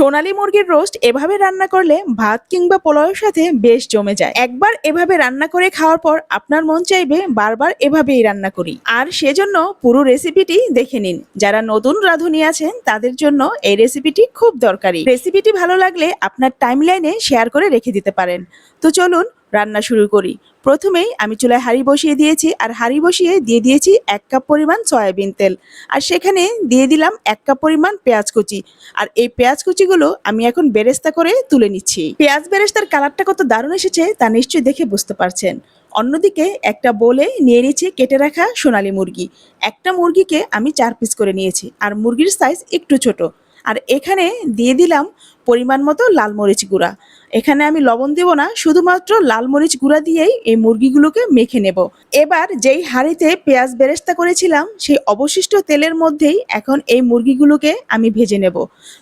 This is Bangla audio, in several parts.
সোনালী মুরগির রোস্ট এভাবে রান্না করলে ভাত কিংবা পোলাওয়ের সাথে বেশ জমে যায়। একবার এভাবে রান্না করে খাওয়ার পর আপনার মন চাইবে বারবার এভাবেই রান্না করি। আর সেজন্য পুরো রেসিপিটি দেখে নিন। যারা নতুন রাঁধুনি আছেন, তাদের জন্য এই রেসিপিটি খুব দরকারি। রেসিপিটি ভালো লাগলে আপনার টাইমলাইনে শেয়ার করে রেখে দিতে পারেন। তো চলুন রান্না শুরু করি। প্রথমেই আমি চুলায় হাঁড়ি বসিয়ে দিয়েছি আর হাঁড়ি বসিয়ে দিয়ে দিয়েছি এক কাপ পরিমাণ সয়াবিন তেল। আর সেখানে দিয়ে দিলাম এক কাপ পরিমাণ পেঁয়াজ কুচি। আর এই পেঁয়াজ কুচিগুলো আমি এখন বেরেস্তা করে তুলে নিচ্ছি। পেঁয়াজ বেরেস্তার কালারটা কত দারুণ এসেছে তা নিশ্চয়ই দেখে বুঝতে পারছেন। অন্যদিকে একটা বলে নিয়ে নিয়েছি কেটে রাখা সোনালি মুরগি। একটা মুরগিকে আমি চার পিস করে নিয়েছি। আর মুরগির সাইজ একটু ছোট। আর এখানে দিয়ে দিলাম পরিমাণ মতো লাল মরিচ গুঁড়া। এখানে আমি লবণ দেব না, শুধুমাত্র লাল মরিচ গুঁড়া দিয়েই এই মুরগিগুলোকে মেখে নেব। এবার যেই হাঁড়িতে পেঁয়াজ বেরেস্তা করেছিলাম, সেই অবশিষ্ট তেলের মধ্যেই এখন এই মুরগিগুলোকে আমি ভেজে নেব।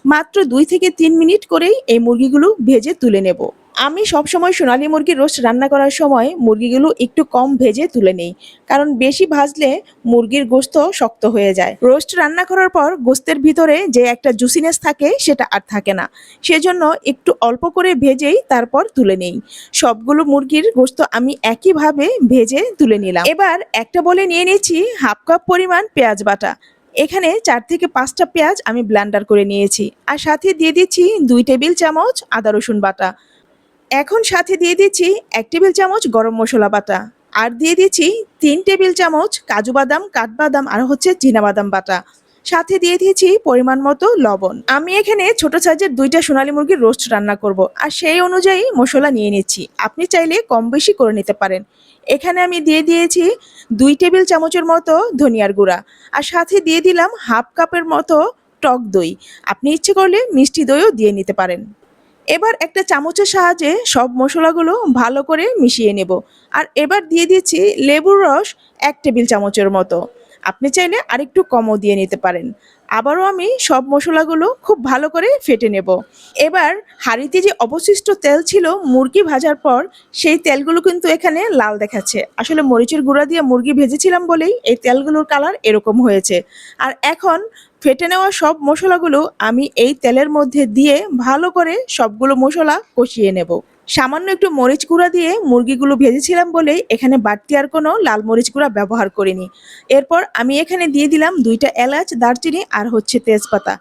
মাত্র দুই থেকে তিন মিনিট করেই এই মুরগিগুলো ভেজে তুলে নেব। আমি সবসময় সোনালী মুরগির রোস্ট রান্না করার সময় মুরগিগুলো একটু কম ভেজে তুলে নেই। কারণ বেশি ভাজলে মুরগির গোস্ত শক্ত হয়ে যায়। রোস্ট রান্না করার পর গোস্তের ভিতরে যে একটা জুসিনেস থাকে সেটা আর থাকে না। সেজন্য একটু অল্প করে ভেজেই তারপর তুলে নেই। সবগুলো মুরগির গোস্ত আমি একইভাবে ভেজে তুলে নিলাম। এবার একটা বলে নিয়ে নিয়েছি হাফ কাপ পরিমাণ পেঁয়াজ বাটা। এখানে চার থেকে পাঁচটা পেঁয়াজ আমি ব্লান্ডার করে নিয়েছি। আর সাথে দিয়ে দিচ্ছি দুই টেবিল চামচ আদা রসুন বাটা। এখন সাথে দিয়ে দিচ্ছি এক টেবিল চামচ গরম মশলা বাটা। আর দিয়ে দিচ্ছি তিন টেবিল চামচ কাজু বাদাম, কাঠবাদাম আর হচ্ছে বাদাম বাটা। সাথে দিয়ে দিয়েছি পরিমাণ মতো লবণ। আমি এখানে ছোট সাইজের দুইটা সোনালী মুরগির রোস্ট রান্না করব। আর সেই অনুযায়ী মশলা নিয়ে নিচ্ছি। আপনি চাইলে কম বেশি করে নিতে পারেন। এখানে আমি দিয়ে দিয়েছি দুই টেবিল চামচের মতো ধনিয়ার গুঁড়া। আর সাথে দিয়ে দিলাম হাফ কাপের মতো টক দই। আপনি ইচ্ছে করলে মিষ্টি দইও দিয়ে নিতে পারেন। এবার একটা চামচের সাহায্যে সব মশলাগুলো ভালো করে মিশিয়ে নেব। আর এবার দিয়ে দিচ্ছি লেবুর রস এক টেবিল চামচের মতো। আপনি চাইলে আরেকটু কমও দিয়ে নিতে পারেন। আবারও আমি সব মশলাগুলো খুব ভালো করে ফেটে নেব। এবার হাঁড়িতে যে অবশিষ্ট তেল ছিল মুরগি ভাজার পর সেই তেলগুলো কিন্তু এখানে লাল দেখাচ্ছে। আসলে মরিচের গুঁড়া দিয়ে মুরগি ভেজেছিলাম বলেই এই তেলগুলোর কালার এরকম হয়েছে। আর এখন ফেটে নেওয়া সব মশলাগুলো আমি এই তেলের মধ্যে দিয়ে ভালো করে সবগুলো মশলা কষিয়ে নেব। সামান্য একটু মরিচ গুঁড়া দিয়ে মুরগিগুলো ভেজেছিলাম বলেই এখানে বাড়তি আর কোনো লাল মরিচ গুঁড়া ব্যবহার করিনি। এরপর আমি এখানে দিয়ে দিলাম দুইটা এলাচ, দারচিনি আর হচ্ছে তেজপাতা।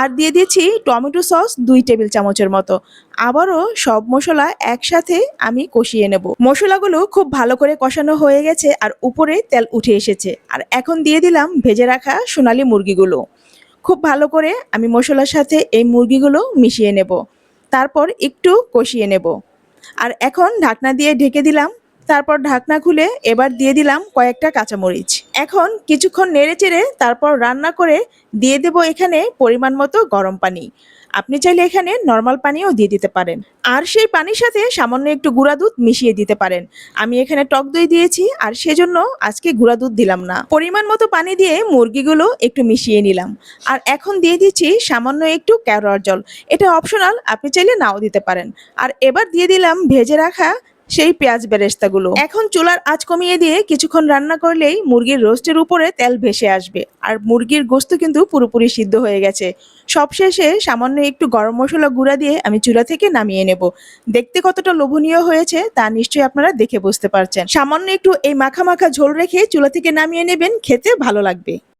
আর দিয়ে দিয়েছি টমেটো সস দুই টেবিল চামচের মতো। আবারও সব মশলা একসাথে আমি কষিয়ে নেব। মশলাগুলো খুব ভালো করে কষানো হয়ে গেছে আর উপরে তেল উঠে এসেছে। আর এখন দিয়ে দিলাম ভেজে রাখা সোনালি মুরগিগুলো। খুব ভালো করে আমি মশলার সাথে এই মুরগিগুলো মিশিয়ে নেব। তারপর একটু কষিয়ে নেব। আর এখন ঢাকনা দিয়ে ঢেকে দিলাম। তারপর ঢাকনা খুলে এবার দিয়ে দিলাম কয়েকটা কাঁচামরিচ। এখন কিছুক্ষণ নেড়ে চেড়ে তারপর রান্না করে দিয়ে দেব এখানে পরিমাণ মতো গরম পানি। আপনি চাইলে এখানে নর্মাল পানিও দিয়ে দিতে পারেন। আর সেই পানির সাথে সামান্য একটু গুঁড়া দুধ মিশিয়ে দিতে পারেন। আমি এখানে টক দই দিয়েছি আর সেজন্য আজকে গুঁড়া দুধ দিলাম না। পরিমাণ মতো পানি দিয়ে মুরগিগুলো একটু মিশিয়ে নিলাম। আর এখন দিয়ে দিচ্ছি সামান্য একটু ক্যারোয়ার জল। এটা অপশনাল, আপনি চাইলে নাও দিতে পারেন। আর এবার দিয়ে দিলাম ভেজে রাখা সেই পেঁয়াজ বেরেস্তাগুলো। এখন চুলার আঁচ কমিয়ে দিয়ে কিছুক্ষণ রান্না করলেই মুরগির রোস্টের উপরে তেল ভেসে আসবে। আর মুরগির গোস্ত কিন্তু পুরোপুরি সিদ্ধ হয়ে গেছে। সবশেষে সামান্য একটু গরম মশলা গুঁড়া দিয়ে আমি চুলা থেকে নামিয়ে নেব। দেখতে কতটা লোভনীয় হয়েছে তা নিশ্চয়ই আপনারা দেখে বুঝতে পারছেন। সামান্য একটু এই মাখা মাখা ঝোল রেখে চুলা থেকে নামিয়ে নেবেন, খেতে ভালো লাগবে।